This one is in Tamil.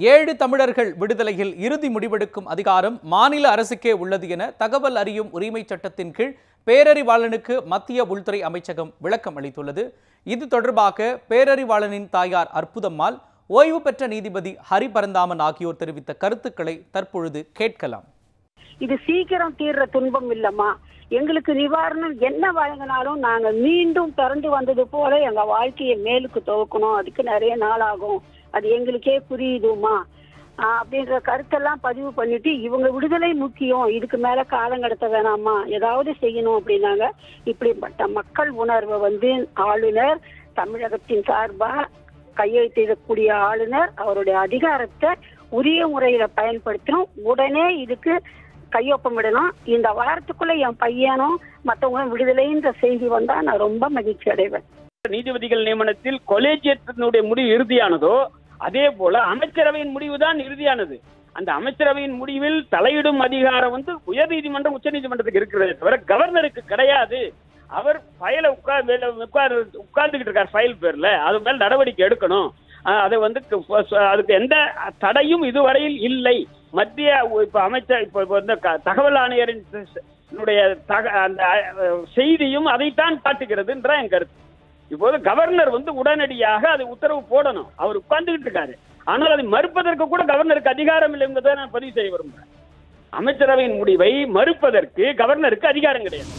ஏழு தமிழர்கள் விடுதலையில் இறுதி முடிவெடுக்கும் அதிகாரம் மாநில அரசுக்கே உள்ளது என தகவல் அறியும் உரிமைச் சட்டத்தின் கீழ் பேரறிவாளனுக்கு மத்திய உள்துறை அமைச்சகம் விளக்கம் அளித்துள்ளது. இது தொடர்பாக பேரறிவாளனின் தாயார் அற்புதம்மாள் ஓய்வு பெற்ற நீதிபதி ஹரிபரந்தாமன் ஆகியோர் தெரிவித்த கருத்துக்களை தற்பொழுது கேட்கலாம். இது சீக்கிரம் தீர்ற துன்பம் இல்லம்மா. எங்களுக்கு நிவாரணம் என்ன வழங்கினாலும் நாங்க மீண்டும் பிறந்து வந்தது போல எங்க வாழ்க்கையை மேலுக்கு துவக்கணும். அதுக்கு நிறைய நாள் ஆகும். அது எங்களுக்கே புரியுதுமா அப்படின்ற கருத்தெல்லாம் பதிவு பண்ணிட்டு இவங்க விடுதலை முக்கியம் இதுக்கு மேல காலம் கடத்த வேணாமா? ஏதாவது செய்யணும் அப்படின்னாங்க. இப்படிப்பட்ட மக்கள் உணர்வை வந்து ஆளுநர் தமிழகத்தின் சார்பா கையெழுத்திடக்கூடிய ஆளுநர் அவருடைய அதிகாரத்தை உரிய முறையில பயன்படுத்தணும். உடனே இதுக்கு கையொப்பமிடணும் இந்த வாரத்துக்குள்ள என் பையனும் மத்தவங்களும் விடுதலைன்ற செய்தி வந்தா நான் ரொம்ப மகிழ்ச்சி அடைவேன் நீதிபதிகள் நியமனத்தில் கொலேஜியத்தினுடைய முடிவு இறுதியானதோ அதே போல அமைச்சரவையின் முடிவு தான் இறுதியானது. அந்த அமைச்சரவையின் முடிவில் தலையிடும் அதிகாரம் வந்து உயர்நீதிமன்றம் உச்சநீதிமன்றத்துக்கு இருக்கிறதே தவிர கவர்னருக்கு கிடையாது. அவர் ஃபைலை உட்கார் உட்கார் உட்கார்ந்துகிட்டு இருக்கார் ஃபைல் பேர்ல. அது மேல் நடவடிக்கை எடுக்கணும். அதை வந்து அதுக்கு எந்த தடையும் இதுவரையில் இல்லை. மத்திய இப்ப அமைச்சர் இப்ப இப்ப வந்து க- தகவல் ஆணையரின் தக அந்த செய்தியும் அதைத்தான் காட்டுகிறதுன்ற என் கருத்து. இப்போது கவர்னர் வந்து உடனடியாக அது உத்தரவு போடணும். அவர் உட்கார்ந்துகிட்டு இருக்காரு. ஆனால் அதை மறுப்பதற்கு கூட கவர்னருக்கு அதிகாரம் இல்லைங்கிறத நான் பதிவு செய்ய விரும்புகிறேன். அமைச்சரவையின் முடிவை மறுப்பதற்கு கவர்னருக்கு அதிகாரம் கிடையாது.